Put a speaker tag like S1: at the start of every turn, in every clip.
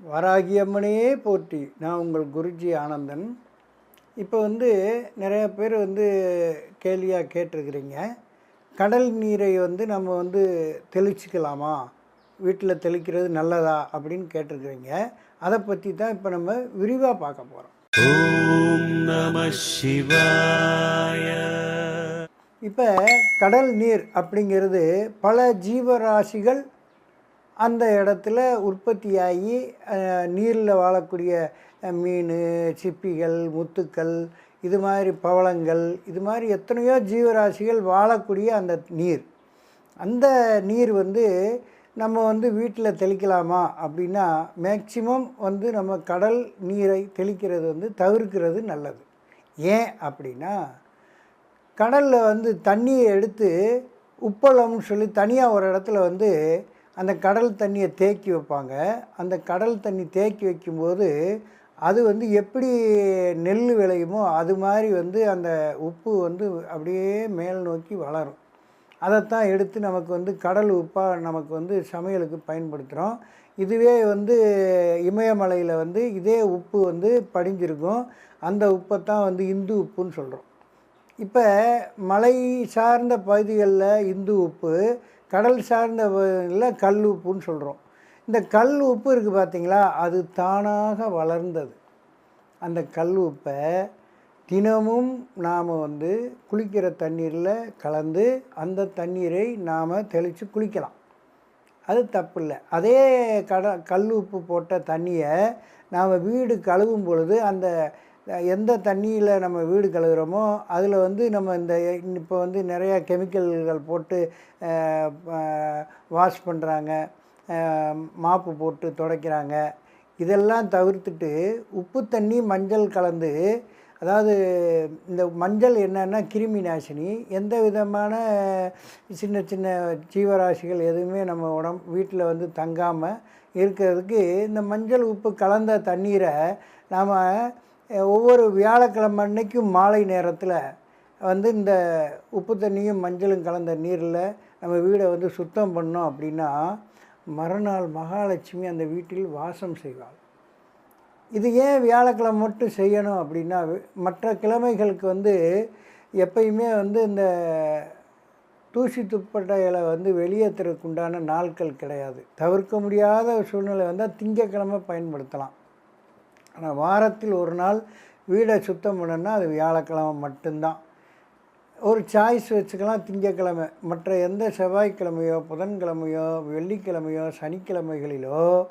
S1: வராகியம்மனையே போற்றி. நான் உங்கள் குருஜி ஆனந்தன். இப்போ வந்து நிறைய பேர் வந்து கேள்வியாக கேட்டிருக்கிறீங்க. கடல் நீரை வந்து நம்ம வந்து தெளிச்சிக்கலாமா? வீட்டில் தெளிக்கிறது நல்லதா? அப்படின்னு கேட்டிருக்கிறீங்க. அதை பற்றி தான் இப்போ நம்ம விரிவாக பார்க்க போகிறோம் இப்போ கடல் நீர் அப்படிங்கிறது பல ஜீவராசிகள் அந்த இடத்துல உற்பத்தியாகி நீரில் வாழக்கூடிய மீன் சிப்பிகள் முத்துக்கள் இது மாதிரி பவளங்கள் இது மாதிரி எத்தனையோ ஜீவராசிகள் வாழக்கூடிய அந்த நீர். அந்த நீர் வந்து நம்ம வந்து வீட்டில் தெளிக்கலாமா அப்படின்னா மேக்சிமம் வந்து நம்ம கடல் நீரை தெளிக்கிறது வந்து தவிர்க்கிறது நல்லது. ஏன் அப்படின்னா கடலில் வந்து தண்ணியை எடுத்து உப்பளம்னு சொல்லி தனியாக ஒரு இடத்துல வந்து அந்த கடல் தண்ணியை தேக்கி வைப்பாங்க. அந்த கடல் தண்ணி தேக்கி வைக்கும்போது அது வந்து எப்படி நெல் விளையுமோ அது மாதிரி வந்து அந்த உப்பு வந்து அப்படியே மேல் நோக்கி வளரும். அதைத்தான் எடுத்து நமக்கு வந்து கடல் உப்பாக நமக்கு வந்து சமையலுக்கு பயன்படுத்துகிறோம் இதுவே வந்து இமயமலையில் வந்து இதே உப்பு வந்து படிஞ்சிருக்கும். அந்த உப்பை தான் வந்து இந்து உப்புன்னு சொல்கிறோம் இப்போ மலை சார்ந்த பகுதிகளில் இந்து உப்பு கடல் சார்ந்த கல் உப்புன்னு சொல்கிறோம் இந்த கல் உப்பு இருக்குது பார்த்தீங்களா அது தானாக வளர்ந்தது. அந்த கல் உப்பை தினமும் நாம் வந்து குளிக்கிற தண்ணீரில் கலந்து அந்த தண்ணீரை நாம் தெளித்து குளிக்கலாம். அது தப்பு இல்லை. அதே கட கல் உப்பு போட்ட தண்ணியை நாம் வீடு கழுவும் பொழுது அந்த எந்த தண்ணியில் நம்ம வீடு கழுவுகிறோமோ அதில் வந்து நம்ம இந்த இப்போ வந்து நிறையா கெமிக்கல்கள் போட்டு வாஷ் பண்ணுறாங்க மாப்பு போட்டு துடைக்கிறாங்க. இதெல்லாம் தவிர்த்துட்டு உப்பு தண்ணி மஞ்சள் கலந்து அதாவது இந்த மஞ்சள் என்னென்னா கிருமி நாசினி. எந்த விதமான சின்ன சின்ன ஜீவராசிகள் எதுவுமே நம்ம உடம்பு வீட்டில் வந்து தங்காமல் இருக்கிறதுக்கு இந்த மஞ்சள் உப்பு கலந்த தண்ணீரை நாம் ஒவ்வொரு வியாழக்கிழமை அன்னைக்கும் மாலை நேரத்தில் வந்து இந்த உப்பு தண்ணியும் மஞ்சளும் கலந்த நீரில் நம்ம வீடை வந்து சுத்தம் பண்ணோம் அப்படின்னா மறுநாள் மகாலட்சுமி அந்த வீட்டில் வாசம் செய்வாள். இது ஏன் வியாழக்கிழமை மட்டும் செய்யணும் அப்படின்னா மற்ற கிழமைகளுக்கு வந்து எப்பயுமே வந்து இந்த தூசி துப்பட்டைகளை வந்து வெளியேற்றுறதுக்கு உண்டான நாட்கள் கிடையாது. தவிர்க்க முடியாத சூழ்நிலை வந்தால் திங்கக்கிழமை பயன்படுத்தலாம். ஆனால் வாரத்தில் ஒரு நாள் வீடை சுத்தம் பண்ணணும்னா அது வியாழக்கிழமை மட்டும்தான். ஒரு சாய்ஸ் வச்சுக்கலாம் திங்கக்கிழமை. மற்ற எந்த செவ்வாய்க்கிழமையோ புதன்கிழமையோ வெள்ளிக்கிழமையோ சனிக்கிழமைகளிலோ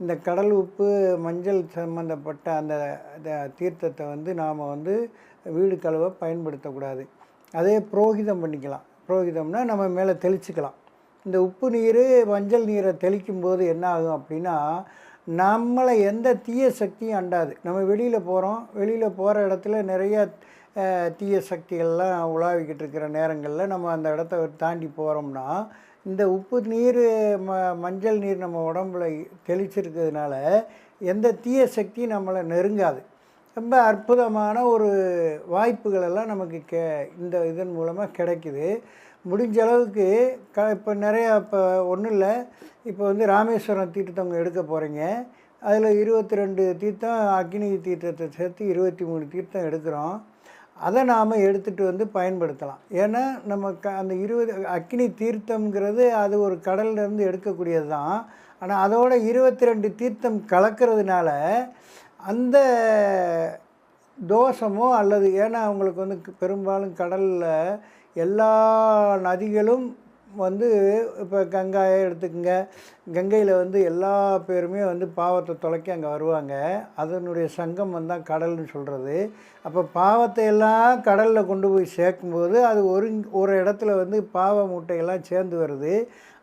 S1: இந்த கடல் உப்பு மஞ்சள் சம்மந்தப்பட்ட அந்த த- தீர்த்தத்தை வந்து நாம் வந்து வீடு கழுவ பயன்படுத்தக்கூடாது. அதே புரோகிதம் பண்ணிக்கலாம். புரோகிதம்னா நம்ம மேலே தெளிச்சுக்கலாம். இந்த உப்பு நீர் மஞ்சள் நீரை தெளிக்கும் போது என்ன ஆகும் அப்படின்னா நம்மளை எந்த தீய சக்தியும் அண்டாது. நம்ம வெளியில் போகிறோம் வெளியில் போகிற இடத்துல நிறைய தீய சக்திகள்லாம் உலாவிக்கிட்டு இருக்கிற நேரங்களில் நம்ம அந்த இடத்த தாண்டி போகிறோம்னா இந்த உப்பு நீர் ம மஞ்சள் நீர் நம்ம உடம்புல தெளிச்சிருக்கிறதுனால எந்த தீய சக்தியும் நம்மளை நெருங்காது. ரொம்ப அற்புதமான ஒரு வாய்ப்புகளெல்லாம் நமக்கு கே இந்த இதன் மூலமாக கிடைக்குது. முடிஞ்ச அளவுக்கு க இப்போ நிறையா இப்போ ஒன்றும் இல்லை. இப்போ வந்து ராமேஸ்வரம் தீர்த்தம் எடுக்க போகிறீங்க அதில் இருபத்தி ரெண்டு தீர்த்தம் அக்னி தீர்த்தத்தை சேர்த்து இருபத்தி மூணு தீர்த்தம் எடுக்கிறோம். அதை நாம் எடுத்துகிட்டு வந்து பயன்படுத்தலாம். ஏன்னா நம்ம க அந்த இருபது அக்னி தீர்த்தம்ங்கிறது அது ஒரு கடல்ல இருந்து எடுக்கக்கூடியது தான் ஆனால் அதோட இருபத்தி ரெண்டு தீர்த்தம் கலக்கிறதுனால அந்த தோஷமோ அல்லது ஏன்னா அவங்களுக்கு வந்து பெரும்பாலும் கடலில் எல்லா நதிகளும் வந்து இப்போ கங்காயை எடுத்துக்கங்க. கங்கையில் வந்து எல்லா பேருமே வந்து பாவத்தை தொலைக்க அங்கே வருவாங்க. அதனுடைய சங்கம் வந்தால் கடல்னு சொல்கிறது அப்போ பாவத்தை எல்லாம் கடலில் கொண்டு போய் சேர்க்கும்போது அது ஒரு ஒரு இடத்துல வந்து பாவ மூட்டையெல்லாம் சேர்ந்து வருது.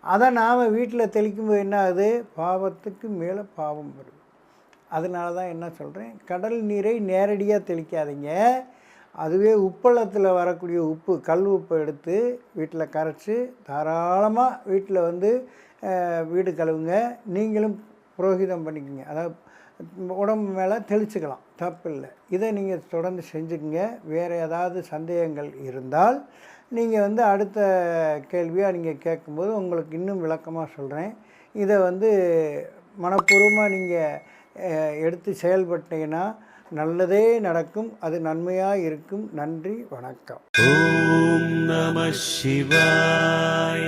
S1: அதை நாம் வீட்டில் தெளிக்கும்போது என்ன ஆகுது? பாவத்துக்கு மேலே பாவம் வருது. அதனால தான் என்ன சொல்கிறேன் கடல் நீரை நேரடியாக தெளிக்காதீங்க. அதுவே உப்பளத்தில் வரக்கூடிய உப்பு கல் உப்பை எடுத்து வீட்டில் கரைச்சி தாராளமாக வீட்டில் வந்து வீடு கழுவுங்க. நீங்களும் புரோகிதம் பண்ணிக்கோங்க. அதாவது உடம்பு மேலே தெளிச்சுக்கலாம். தப்பு இல்லை இதை நீங்கள் தொடர்ந்து செஞ்சுக்கோங்க. வேறு ஏதாவது சந்தேகங்கள் இருந்தால் நீங்கள் வந்து அடுத்த கேள்வியாக நீங்கள் கேட்கும்போது உங்களுக்கு இன்னும் விளக்கமாக சொல்கிறேன் இதை வந்து மனப்பூர்வமாக நீங்கள் எடுத்து செயல்பட்டீங்கன்னா நல்லதே நடக்கும் அது நன்மையாக இருக்கும். நன்றி வணக்கம்.
S2: ஓம் நம சிவாய.